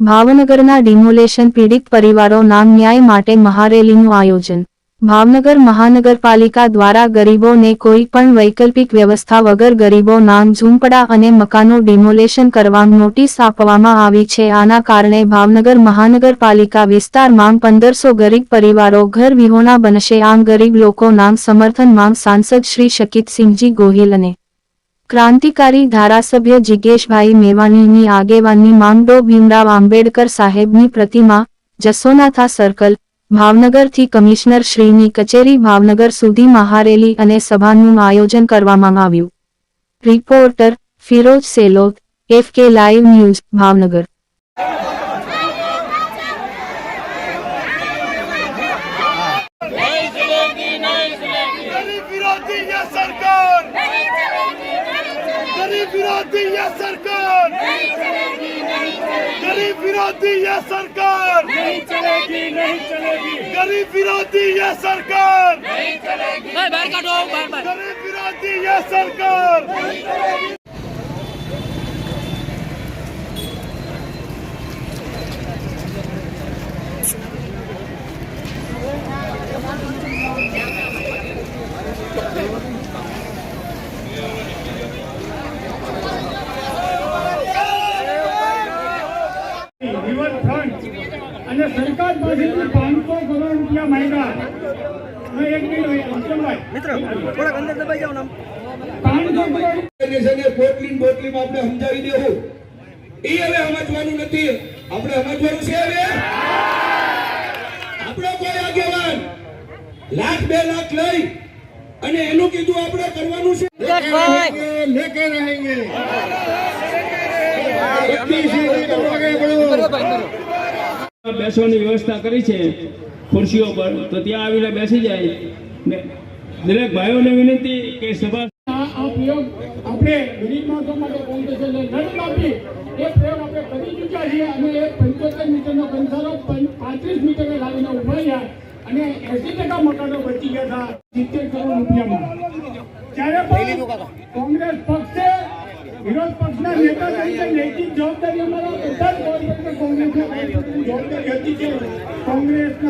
ભાવનગરના ડિમોલેશન પીડિત પરિવારો નામ ન્યાય માટે મહારેલીનું આયોજન. ભાવનગર મહાનગરપાલિકા દ્વારા ગરીબોને કોઈ પણ વૈકલ્પિક વ્યવસ્થા વગર ગરીબો નામ ઝૂંપડા અને મકાનો ડિમોલેશન કરવા નોટિસ આપવામાં આવી છે. આના કારણે ભાવનગર મહાનગરપાલિકા વિસ્તારમાં પંદરસો ગરીબ પરિવારો ઘર વિહોણા બનશે. આમ ગરીબ લોકો નામ સમર્થન માંગ સાંસદ શ્રી શકિતસિંહજી ગોહિલ ક્રાંતિકારી ધારાસભ્ય જિગેશભાઈ મેવાણીની આગેવાની માંગડો ભીમરાવ આંબેડકર સાહેબની પ્રતિમા જસોનાથા સર્કલ ભાવનગરથી કમિશનર શ્રીની કચેરી ભાવનગર સુધી મહારેલી અને સભાનું આયોજન કરવામાં આવ્યું. Reporter Firoj Selot F K live news Bhavnagar. विरोधी यह सरकार। गरीब विरोधी यह सरकार। नहीं चलेगी नहीं चलेगी। गरीब विरोधी यह सरकार। नहीं चलेगी। काटो गरीब विरोधी यह सरकार। Thank you. અને સરકાર પાસેથી પાંચસો કરોડ રૂપિયા માંગ્યા. એક મિનિટ મિત્રો અંદર દબાઈ જાઓ નામ પાંચસો કરોડ અને છે ને પોટલી બોટલીમાં આપણે સમજાવી દેવું. એ હવે સમજવાનું નથી. આપણે સમજવાનું છે હવે? આપણો કોઈ આગેવાન લાખ બે લાખ લઈ અને એનું કીધું આપણે કરવાનું છે. લેકે રહેંગે બેસવાની વ્યવસ્થા કરી છે ખુરશીઓ પર. તો ત્યાં આવીને બેસી જાય. ને દરેક ભાઈઓને વિનંતી કે સભા આ પ્રયોગ આપણે ગરીબ માણસો માટે ફાઉન્ડેશનને લડત આપી એ પ્રયોગ આપણે કરી ચૂક્યા છીએ. અને એ પંચોતેર મીટરનો કંસારો પાંત્રીસ મીટરે લાવીને ઊભા રહ્યા અને એસી ટકા મકાનો બચી ગયા હતા સિત્તેર કરોડ રૂપિયામાં. ત્યારે પણ કોંગ્રેસ પક્ષે વિરોધ પક્ષના નેતા તરીકે નૈતિક જવાબદારી અમારા બધા જ ಕಾಂಗ್ರೆಸ್ನ